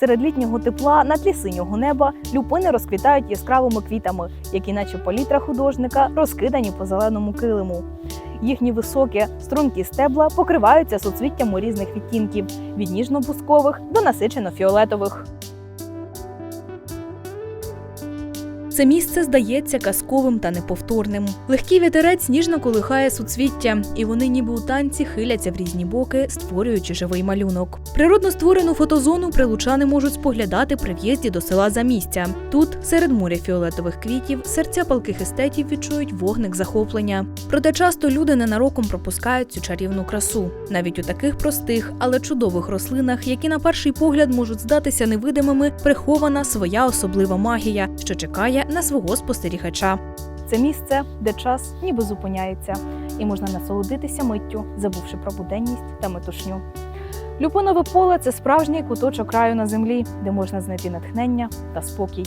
Серед літнього тепла на тлі синього неба люпини розквітають яскравими квітами, які, наче палітра художника, розкидані по зеленому килиму. Їхні високі, стрункі стебла покриваються суцвіттями різних відтінків від ніжно-бускових до насичено-фіолетових. Це місце здається казковим та неповторним. Легкий вітерець ніжно колихає суцвіття, і вони, ніби у танці, хиляться в різні боки, створюючи живий малюнок. Природно створену фотозону прилучани можуть споглядати при в'їзді до села Замістя. Тут, серед моря фіолетових квітів, серця палких естетів відчують вогник захоплення. Проте часто люди ненароком пропускають цю чарівну красу, навіть у таких простих, але чудових рослинах, які на перший погляд можуть здатися невидимими, прихована своя особлива магія, що чекає на свого спостерігача. Це місце, де час ніби зупиняється, і можна насолодитися миттю, забувши про буденність та метушню. Люпонове поле це справжній куточок краю на землі, де можна знайти натхнення та спокій.